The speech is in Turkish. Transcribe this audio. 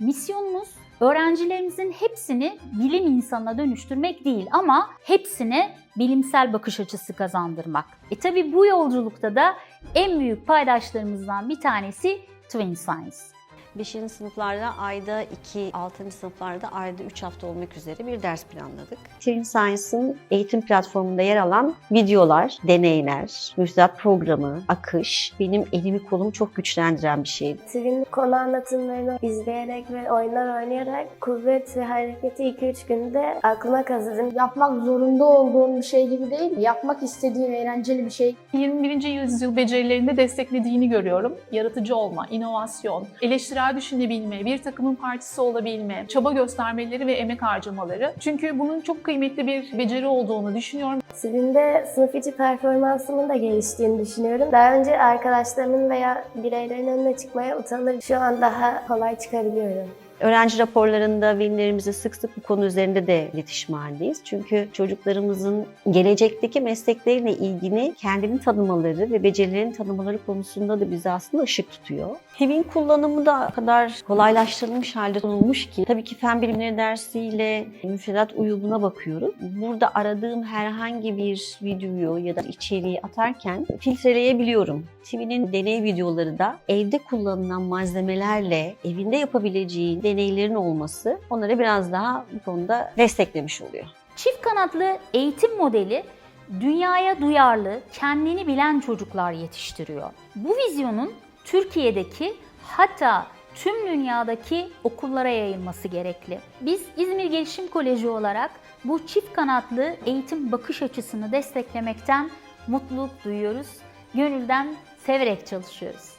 Misyonumuz öğrencilerimizin hepsini bilim insanına dönüştürmek değil ama hepsine bilimsel bakış açısı kazandırmak. E tabi bu yolculukta da en büyük paydaşlarımızdan bir tanesi Twin Science. 5. sınıflarda ayda 2, 6. sınıflarda ayda 3 hafta olmak üzere bir ders planladık. Twin Science'ın eğitim platformunda yer alan videolar, deneyler, müfredat programı, akış benim elimi kolumu çok güçlendiren bir şeydi. Twin konu anlatımlarını izleyerek ve oyunlar oynayarak kuvvet ve hareketi 2-3 günde aklıma kazıdım. Yapmak zorunda olduğun bir şey gibi değil, yapmak istediğin eğlenceli bir şey. 21. yüzyıl becerilerinde desteklediğini görüyorum. Yaratıcı olma, inovasyon, eleştirel düşünebilme, bir takımın partisi olabilme, çaba göstermeleri ve emek harcamaları. Çünkü bunun çok kıymetli bir beceri olduğunu düşünüyorum. Twin'de sınıf içi performansımın da geliştiğini düşünüyorum. Daha önce arkadaşlarımın veya bireylerin önüne çıkmaya utanır. Şu an daha kolay çıkabiliyorum. Öğrenci raporlarında velilerimize sık sık bu konu üzerinde de iletişim halindeyiz. Çünkü çocuklarımızın gelecekteki meslekleriyle ilgili kendini tanımaları ve becerilerini tanımaları konusunda da bize aslında ışık tutuyor. HEV'in kullanımı da kadar kolaylaştırılmış halde sunulmuş ki tabii ki fen bilimleri dersiyle müfredat uyumuna bakıyoruz. Burada aradığım herhangi bir videoyu ya da içeriği atarken filtreleyebiliyorum. TV'nin deney videoları da evde kullanılan malzemelerle evinde yapabileceği deneylerin olması onları biraz daha bu konuda desteklemiş oluyor. Çift kanatlı eğitim modeli dünyaya duyarlı, kendini bilen çocuklar yetiştiriyor. Bu vizyonun Türkiye'deki hatta tüm dünyadaki okullara yayılması gerekli. Biz İzmir Gelişim Koleji olarak bu çift kanatlı eğitim bakış açısını desteklemekten mutluluk duyuyoruz. Gönülden severek çalışıyoruz.